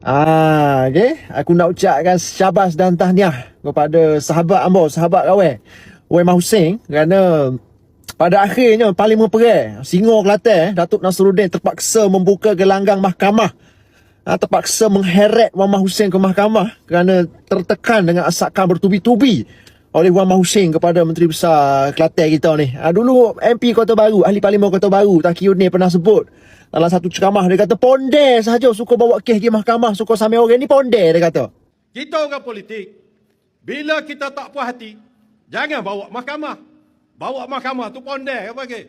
Ah, okay. Aku nak ucapkan syabas dan tahniah kepada sahabat ambo, sahabat kawan. Wema Hussein kerana pada akhirnya Parlimen Perai, Singo Kelantan, Datuk Nasruddin terpaksa membuka gelanggang mahkamah. Ha, terpaksa mengheret Wama Hussein ke mahkamah kerana tertekan dengan asakan bertubi-tubi oleh Wama Hussein kepada Menteri Besar Kelantan kita ni. Ha, dulu MP Kota Baru, Ahli Parlimen Kota Baru, Taki Yudni pernah sebut dalam satu ceramah dia kata ponde sahaja suka bawa kes pergi mahkamah, suka sampai orang ni ponde dia kata. Kita orang politik, bila kita tak puas hati, jangan bawa mahkamah. Bawa mahkamah tu pondek apa ke?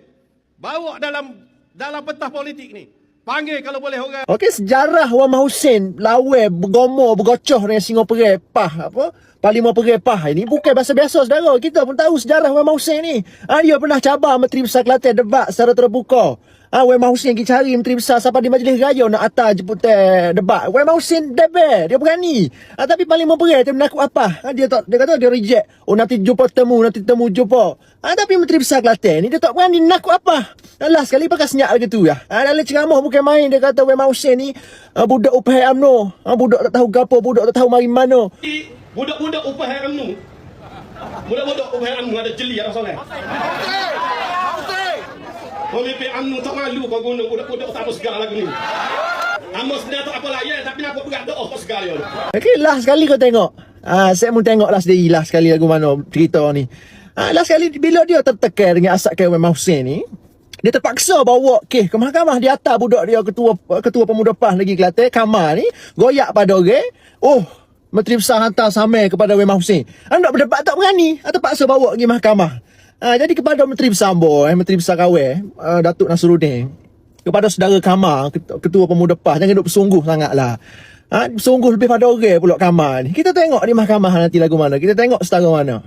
Bawa dalam dalam pentas politik ni. Panggil kalau boleh orang. Okey, sejarah Wama Hussein lawe bergomo bergocoh dengan Singo Perai pah apa? Parlimen Perai pah ini bukan bahasa biasa saudara. Kita pun tahu sejarah Wama Hussein ni. Ha, dia pernah cabar Menteri Besar Kelantan debat secara terbuka. Ah, Wema Hussein pergi cari Menteri Besar sampai di Majlis Raya nak atas jemputan debat. Wema Hussein debel, dia berani. Ah, tapi Parlimen Perai dia menakut apa? Ah, dia tak dia kata dia reject. Oh nanti jumpa temu, nanti temu jumpa. Ah, tapi Menteri Besar Kelantan ni dia tak berani nakut apa? Alah sekali pakai senyap lagi tu ya. Ah, dalam ceramah bukan main dia kata Wema Hussein ni ah, budak upah UMNO. Ah, budak tak tahu gapo, budak tak tahu mari mana. Budak-budak upah UMNO. Budak-budak upah UMNO ada jeli ada soalan. Pemimpin UMNO tak malu kau guna budak-budak tak apa segala lagu ni. Amos sebenarnya tak apa ya, tapi nak berat doa kau segala ya. Okey, last sekali kau tengok. Ah, saya mau tengok last day last sekali lagu mana cerita ni. Ah, last sekali bila dia tertekan dengan asakan Wema Hussein ni, dia terpaksa bawa kes ke mahkamah di atas budak dia ketua ketua pemuda PAS lagi Kelantan Kamal ni goyak pada orang oh Menteri Besar hantar samai kepada Wema Hussein anda berdebat tak berani ah, terpaksa bawa pergi mahkamah ah, jadi kepada Menteri Besar Ambo eh, Menteri Besar Kawai uh, Datuk Nasruddin kepada saudara Kamal ketua, pemuda PAS jangan duk bersungguh sangatlah Ha, sungguh lebih pada orang pula Kamal ni. Kita tengok di mahkamah nanti lagu mana. Kita tengok setara mana.